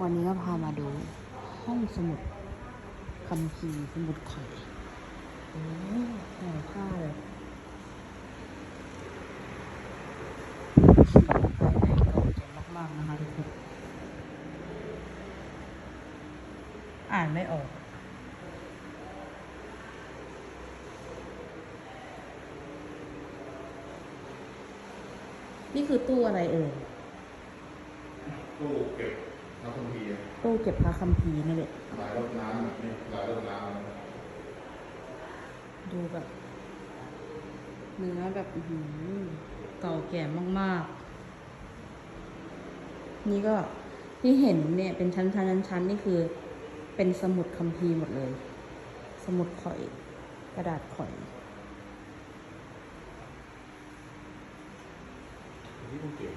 วันนี้ก็พามาดูห้องสมุดคัมภีร์สมุดไข่โอ้ห่อผ้าเลยมากนะคะทุกคนอ่านไม่ออกนี่คือตู้อะไรเอ่ยตู้เก็บ น้ำคัมภีร์ตู้เก็บพระคัมภีร์นั่นแหละหลายรถน้ำนี่หลายรถน้ดูแบบเนื้อแบบอื้อหือเก่าแก่มาก ๆ นี่ก็ที่เห็นเนี่ยเป็นชั้นชั้นชั้นชั้นนี่คือ เป็นสมุดคัมภีร์หมดเลย สมุดข่อย กระดาษข่อยำที่ตู้เก็บ